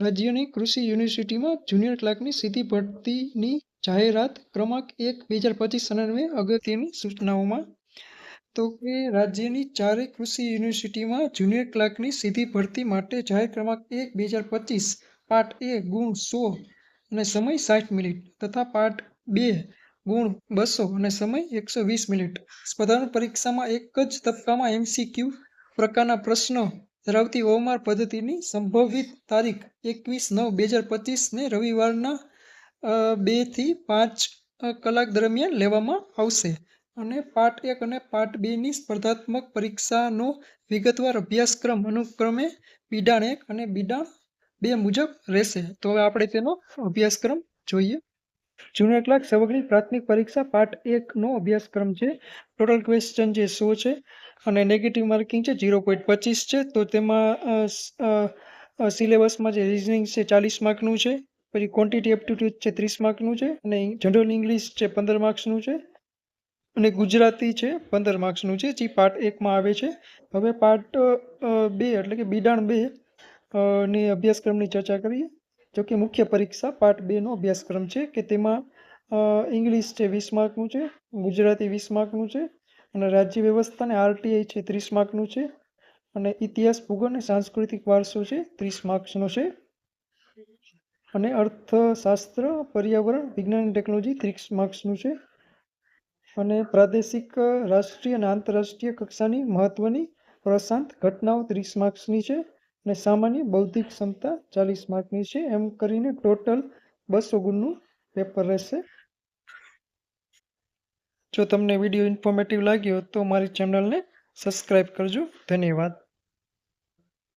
રાજ્યની કૃષિ યુનિવર્સિટીમાં જુનિયર ક્લાર્કની સીધી ભરતીની જાહેરાત ક્રમાંક એક, બે હજાર પચીસ અન્વયે અગત્યની સૂચનાઓમાં. તો કે રાજ્યની ચારેય કૃષિ યુનિવર્સિટીમાં જુનિયર ક્લાર્કની સીધી ભરતી માટે જાહેર ક્રમાંક એક, બે હજાર પચીસ પાર્ટ એ, ગુણ સો અને સમય સાઠ મિનિટ તથા પાર્ટ બે, ગુણ બસો અને સમય એકસો વીસ મિનિટ. સ્પર્ધાત્મક પરીક્ષામાં એક જ તબક્કામાં એમસીક્યુ પ્રકારના પ્રશ્નો ધરાવતી ઓમાર પદ્ધતિની સંભવિત તારીખ એકવીસ નવ બે હજાર પચીસને રવિવારના બેથી પાંચ કલાક દરમિયાન લેવામાં આવશે. અને પાઠ એક અને પાઠ બેની સ્પર્ધાત્મક પરીક્ષાનો વિગતવાર અભ્યાસક્રમ અનુક્રમે બિડાણ એક અને બિડાણ બે મુજબ રહેશે. તો હવે આપણે તેનો અભ્યાસક્રમ જોઈએ. જુનિયર ક્લાર્ક સવગની પ્રાથમિક પરીક્ષા પાઠ એકનો અભ્યાસક્રમ છે. ટોટલ ક્વેશ્ચન જે સો છે અને નેગેટિવ માર્કિંગ છે ઝીરો પોઈન્ટ પચીસ છે. તો તેમાં સિલેબસમાં જે રિઝનિંગ છે ચાલીસ માર્કનું છે. પછી ક્વોન્ટિટી એપ્ટિટ્યૂડ છે ત્રીસ માર્કનું છે અને જનરલ ઇંગ્લિશ છે પંદર માર્ક્સનું છે. અને ગુજરાતી છે પંદર માર્ક્સનું છે જે પાર્ટ એકમાં આવે છે. હવે પાર્ટ બે એટલે કે બિડાણ બે ની અભ્યાસક્રમની ચર્ચા કરીએ. જો કે મુખ્ય પરીક્ષા પાર્ટ બેનો અભ્યાસક્રમ છે કે તેમાં ઇંગ્લિશ છે વીસ માર્કનું છે, ગુજરાતી વીસ માર્કનું છે અને રાજ્ય વ્યવસ્થા અને આરટીઆઈ છે ત્રીસ માર્કનું છે અને ઇતિહાસ, ભૂગોળ અને સાંસ્કૃતિક વારસો છે ત્રીસ માર્ક્સનો છે. અને અર્થશાસ્ત્ર, પર્યાવરણ, વિજ્ઞાન અને ટેકનોલોજી ત્રીસ માર્ક્સનું છે. અને પ્રાદેશિક, રાષ્ટ્રીય અને આંતરરાષ્ટ્રીય કક્ષાની મહત્વની પ્રશાંત ઘટનાઓ ત્રીસ માર્ક્સની છે. અને સામાન્ય બૌદ્ધિક ક્ષમતા ચાલીસ માર્કની છે. એમ કરીને ટોટલ બસો ગુણનું પેપર રહેશે. જો તમને વીડિયો ઇન્ફોર્મેટિવ લાગ્યો તો મારી ચેનલને સબસ્ક્રાઈબ કરજો. ધન્યવાદ.